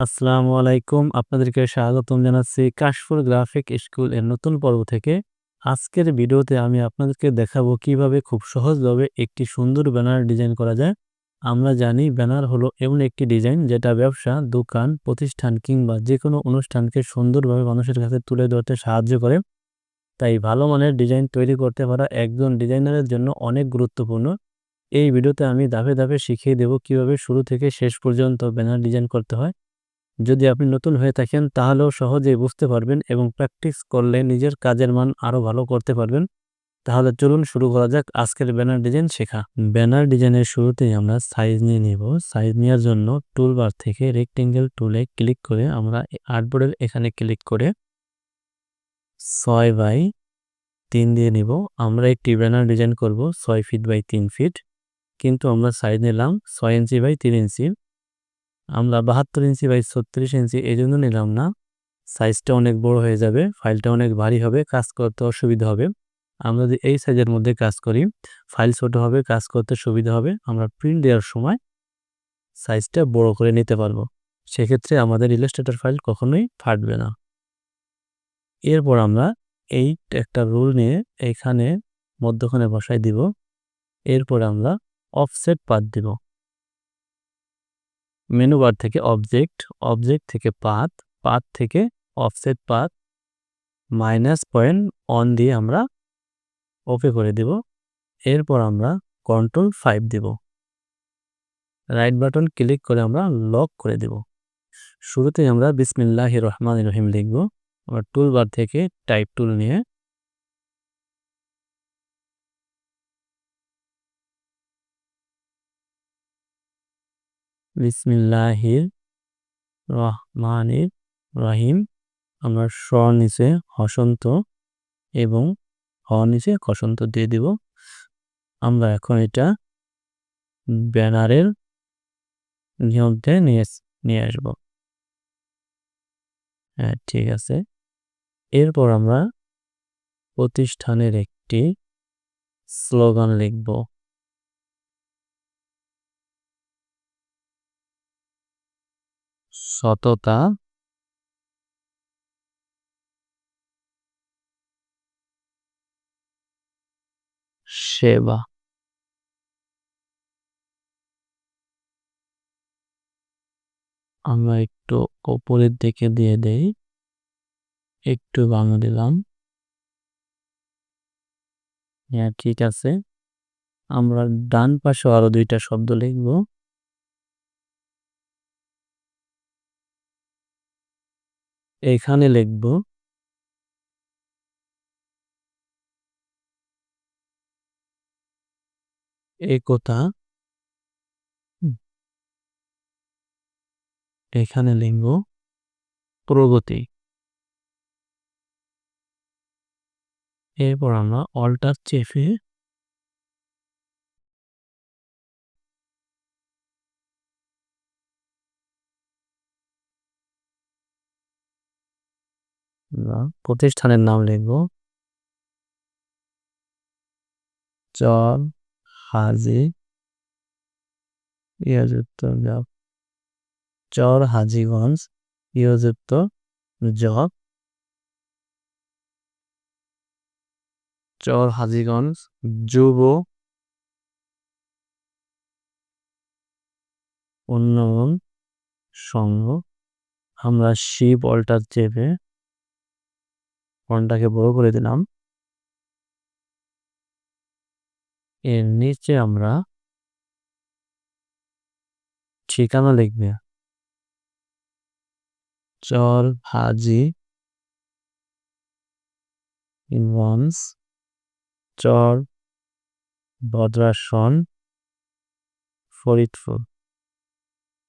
আসসালামু আলাইকুম। আপনাদেরকে স্বাগতম জানাচ্ছি কাশফুল গ্রাফিক স্কুলের নতুন পর্ব থেকে। আজকের ভিডিওতে আমি আপনাদেরকে দেখাবো কীভাবে খুব সহজভাবে একটি সুন্দর ব্যানার ডিজাইন করা যায়। আমরা জানি ব্যানার হলো এমন একটি ডিজাইন যেটা ব্যবসা, দোকান, প্রতিষ্ঠান কিংবা যে কোনো অনুষ্ঠানকে সুন্দরভাবে মানুষের কাছে তুলে ধরতে সাহায্য করে। তাই ভালো মানের ডিজাইন তৈরি করতে পারা একজন ডিজাইনারের জন্য অনেক গুরুত্বপূর্ণ। এই ভিডিওতে আমি ধাপে ধাপে শিখিয়ে দেব কীভাবে শুরু থেকে শেষ পর্যন্ত ব্যানার ডিজাইন করতে হয়। যদি আপনি নতুন হয়ে থাকেন, তাহলেও সহজেই বুঝতে পারবেন এবং প্র্যাকটিস করলে নিজের কাজের মান আরও ভালো করতে পারবেন। তাহলে চলুন শুরু করা যাক আজকের ব্যানার ডিজাইন শেখা। ব্যানার ডিজাইনের শুরুতেই আমরা সাইজ নিয়ে নিব। সাইজ নেওয়ার জন্য টুলবার থেকে রেক্টেঙ্গেল টুলে ক্লিক করে আমরা আর্টবোর্ডের এখানে ক্লিক করে ছয় বাই তিন দিয়ে নিব। আমরা একটি ব্যানার ডিজাইন করব, ছয় ফিট বাই তিন ফিট কিন্তু আমরা সাইজ নিলাম ছয় ইঞ্চি বাই তিন ইঞ্চি। আমরা বাহাত্তর ইঞ্চি বাই ছত্রিশ ইঞ্চি এই জন্য নিলাম না। সাইজটা অনেক বড় হয়ে যাবে, ফাইলটা অনেক ভারী হবে, কাজ করতে অসুবিধা হবে। আমরা যদি এই সাইজের মধ্যে কাজ করি, ফাইল ছোট হবে, কাজ করতে সুবিধা হবে, আমরা প্রিন্ট দেওয়ার সময় সাইজটা বড় করে নিতে পারব। সেক্ষেত্রে আমাদের ইলাস্ট্রেটর ফাইল কখনোই ফাটবে না। এরপর আমরা এই একটা রুল নিয়ে এখানে মধ্যখানে বসাই দিব। এরপর আমরা অফসেট পাত দিব। মেনু বার থেকে অবজেক্ট অবজেক্ট থেকে পাথ পাথ থেকে offset path minus point on দিয়ে আমরা ওপে করে দেব। এরপর আমরা কন্ট্রোল ফাইভ দেব। রাইট বাটন ক্লিক করে আমরা লক করে দেব। শুরুতে আমরা বিসমিল্লাহ রহমান রহিম লিখব। আমরা টুল বার থেকে টাইপ টুল নিয়ে বিসমিল্লাহির রহমানির রহিম আমরা স নিচে হসন্ত এবং হ নিচে কসন্ত দিয়ে দিব। আমরা এখন এটা ব্যানারের নিয়মতে নিয়ে নিয়ে আসব। হ্যাঁ ঠিক আছে। এরপর আমরা প্রতিষ্ঠানের একটি স্লোগান লিখব। সততা। সেবা। আমরা একটু ওপরের দিকে দিয়ে দেই। একটু বাংলা দিলাম। হ্যাঁ ঠিক আছে। আমরা ডান পাশে আরও দুইটা শব্দ লিখব। এখানে লিখব একতা। এখানে লিখব প্রগতি। এরপর আমরা অল্টার চেপে প্রতিষ্ঠানের নাম লিখব। চর হাজি। ইয়যুক্ত জব। চর হাজিগঞ্জ। ইয়যুক্ত জব। চর হাজিগঞ্জ যুব। উন্নয়ন সংঘ। আমরা শিব অল্টার চেপে ফন্টটাকে বড় করে দিলাম? এর নিচে আমরা ঠিকানা লিখবে। চর হাজি ইনভন্স চর ভদ্রাসন ফরিদপুর।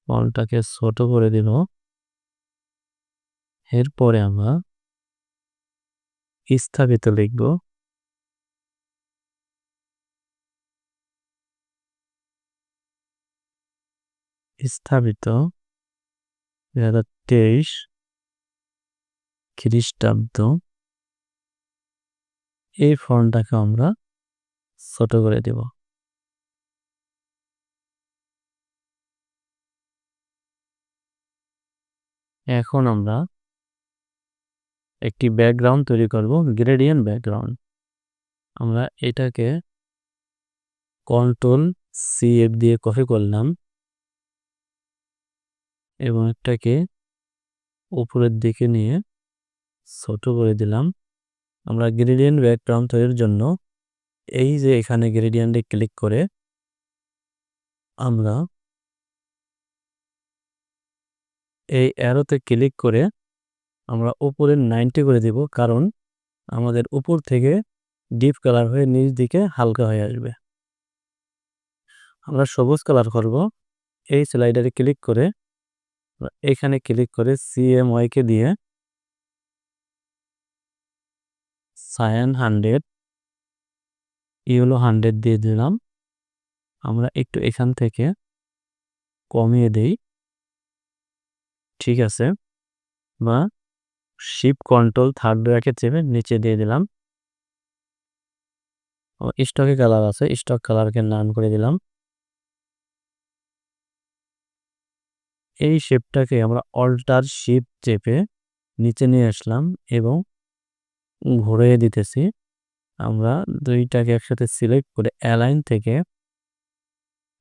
ফলটাকে ছোট করে দিল? এরপরে আমরা স্থাপিত লিখব। স্থাপিত। দুই হাজার তেইশ খ্রিস্টাব্দ। এই ফর্মটাকে আমরা ছোট করে দেব। এখন আমরা একটি ব্যাকগ্রাউন্ড তৈরি করব গ্রেডিয়েন্ট ব্যাকগ্রাউন্ড আমরা এটাকে কন্ট্রোল সি এফ দিয়ে কপি করলাম এবং এটাকে উপরের দিকে নিয়ে ছোট করে দিলাম। আমরা গ্রেডিয়েন্ট ব্যাকগ্রাউন্ড তৈরির জন্য এই যে এখানে গ্রেডিয়েন্টে ক্লিক করে আমরা এই অ্যারোতে ক্লিক করে আমরা উপরে নাইনটি করে দিব, কারণ আমাদের উপর থেকে ডিপ কালার হয়ে নিচ দিকে হালকা হয়ে আসবে। আমরা সবুজ কালার করব, এই স্লাইডারে ক্লিক করে এখানে ক্লিক করে সিএমওয়াইকে দিয়ে সায়ান হান্ড্রেড ইউলো হান্ড্রেড দিয়ে দিলাম। আমরা একটু এখান থেকে কমিয়ে দেই, ঠিক আছে? বা শিপ কন্ট্রোল থার্ড ব্র্যাকেট চেপে নিচে দিয়ে দিলাম। স্টকে কালার আছে স্টক কালারকে নান করে দিলাম। এই শেপটাকে আমরা অল্টার শিপ চেপে নিচে নিয়ে আসলাম এবং ঘুরিয়ে দিতেছি। আমরা দুইটাকে একসাথে সিলেক্ট করে অ্যালাইন থেকে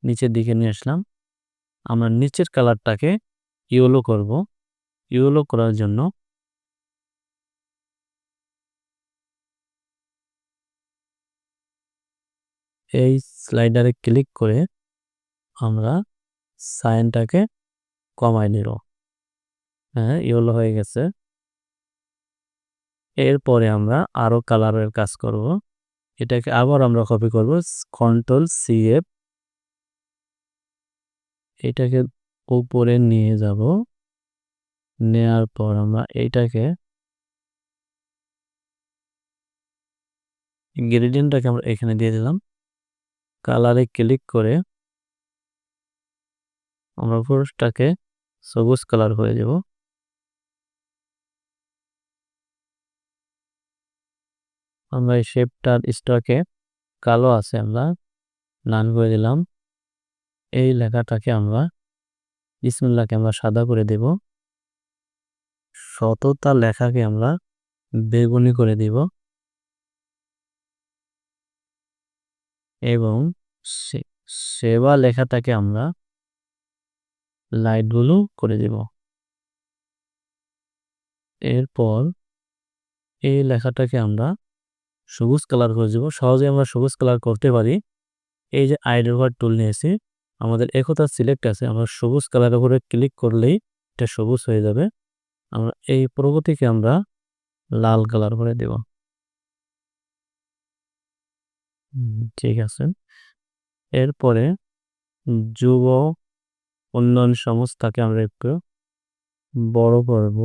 নিচের দিকে নিয়ে আসলাম। আমরা নিচের কালারটাকে ইয়েলো করব। ইয়েলো করার জন্য এই স্লাইডারে ক্লিক করে আমরা সাইনটাকে কমাই নিল হ্যাঁ ইয়েলো হয়ে গেছে। এরপরে আমরা আরও কালারের কাজ করব। এটাকে আবার আমরা কপি করব কন্ট্রোল সি এফ এটাকে উপরে নিয়ে যাব। নেয়ার পর আমরা এইটাকে গ্রেডিয়েন্টটাকে আমরা এখানে দিয়ে দিলাম। কালারে ক্লিক করে আমরা পুরুষটাকে সবুজ কালার হয়ে যাব। আমরা এই শেপটার স্টকে কালো আছে আমরা, নান করে দিলাম। এই লেখাটাকে আমরা ইসমুল্লাহকে আমরা সাদা করে দেব। শততা লেখাকে আমরা বেগুনি করে দিব। এবং সেবা লেখাটাকে আমরা লাইট ব্লু করে দেব। এরপর এই লেখাটাকে আমরা সবুজ কালার করে দেবো। সহজে আমরা সবুজ কালার করতে পারি। এই যে আইডোভার টুল নিয়েছি, আমাদের একতা সিলেক্ট আছে। আমরা সবুজ কালার উপরে ক্লিক করলেই এটা সবুজ হয়ে যাবে। আমরা এই প্রগতিকে আমরা লাল কালার করে দেব। ঠিক আছে। এরপরে যুব উন্নয়ন সংস্থাকে আমরা একটু বড় করব।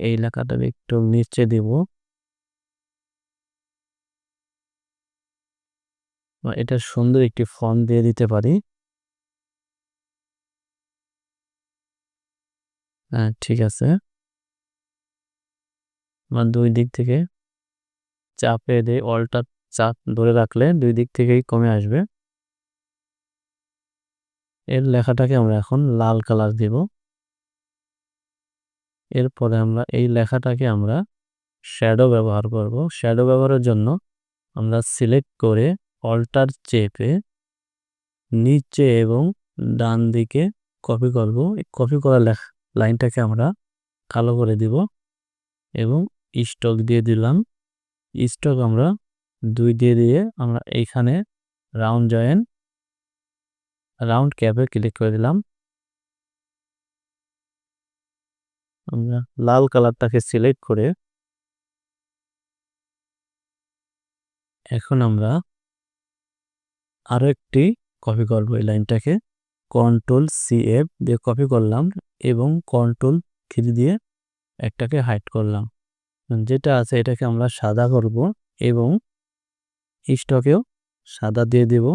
এই এলাকাটা একটু নিচে দিব। এটা সুন্দর একটি ফন্ট দিয়ে দিতে পারি। হ্যাঁ ঠিক আছে। দুই দিক থেকে চাপে দিয়ে অলটা চাপ ধরে রাখলে দুই দিক থেকেই কমে আসবে। এর লেখাটাকে আমরা এখন লাল কালার দিব। এরপরে আমরা এই লেখাটাকে আমরা শ্যাডো ব্যবহার করব। শ্যাডো ব্যবহারের জন্য আমরা সিলেক্ট করে অল্টার চেপে নিচে এবং ডান দিকে কপি করব। কপি করা লেখা, লাইনটাকে আমরা কালো করে দিব এবং স্টক দিয়ে দিলাম। স্টক আমরা দুই দিয়ে দিয়ে আমরা এইখানে রাউন্ড জয়েন রাউন্ড ক্যাপে ক্লিক করে দিলাম। আমরা লাল কালারটাকে সিলেক্ট করে এখন আমরা আরও একটি কপি করব এই লাইনটাকে। কন্ট্রোল সি এফ দিয়ে কপি করলাম এবং কন্ট্রোল থ্রি দিয়ে একটাকে হাইড করলাম। যেটা আছে এটাকে আমরা সাদা করব এবং স্টকেও সাদা দিয়ে দেব।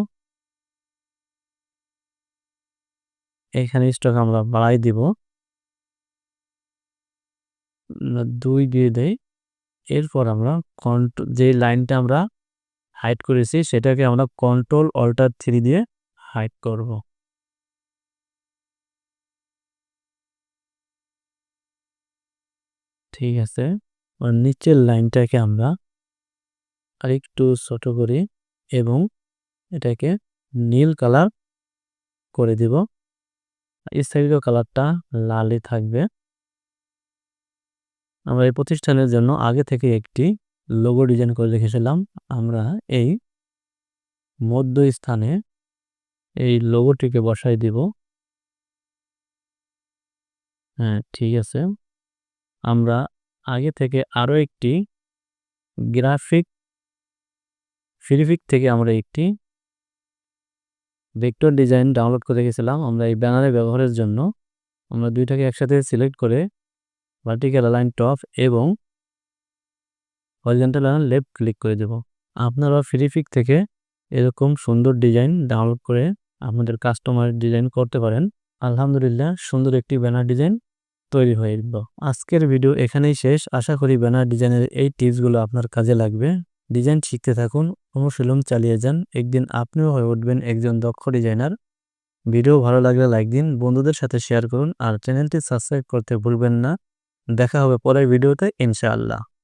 এখানে স্টক আমরা বাড়াই দিব। দুই দিয়ে দেই। এরপর আমরা কন্ট্রোল যে লাইনটা আমরা হাইড করেছি, সেটাকে আমরা কন্ট্রোল অল্টার থ্রি দিয়ে হাইড করব। ঠিক আছে। নিচের লাইনটাকে আমরা আরেকটু ছোট করি এবং এটাকে নীল কালার করে দিব। সাইডের কালারটা লালই থাকবে। আমরা এই প্রতিষ্ঠানের জন্য আগে থেকে একটি লোগো ডিজাইন করে রেখেছিলাম। আমরা এই মধ্য স্থানে এই লোগোটিকে বসাই দিব। হ্যাঁ ঠিক আছে। আমরা আগে থেকে আরও একটি গ্রাফিক ফিরিফিক থেকে আমরা একটি ভেক্টর ডিজাইন ডাউনলোড করে রেখেছিলাম। আমরা এই ব্যানারে ব্যবহারের জন্য আমরা দুইটাকে একসাথে সিলেক্ট করে ভার্টিক্যাল লাইন টপ এবং হরিজন্টাল অ্যালাইন লেফট ক্লিক করে দেব। আপনারা ফিরিফিক থেকে এরকম সুন্দর ডিজাইন ডাউনলোড করে আপনাদের কাস্টমার ডিজাইন করতে পারেন। আলহামদুলিল্লাহ, সুন্দর একটি ব্যানার ডিজাইন তৈরি হয়ে আজকের ভিডিও এখানেই শেষ। আশা করি ব্যানার ডিজাইনের এই টিপসগুলো আপনার কাজে লাগবে। ডিজাইন শিখতে থাকুন, অনুশীলন চালিয়ে যান, একদিন আপনিও হয়ে উঠবেন একজন দক্ষ ডিজাইনার। ভিডিও ভালো লাগলে লাইক দিন, বন্ধুদের সাথে শেয়ার করুন, আর চ্যানেলটি সাবস্ক্রাইব করতে ভুলবেন না। দেখা হবে পরের ভিডিওতে, ইনশাআল্লাহ।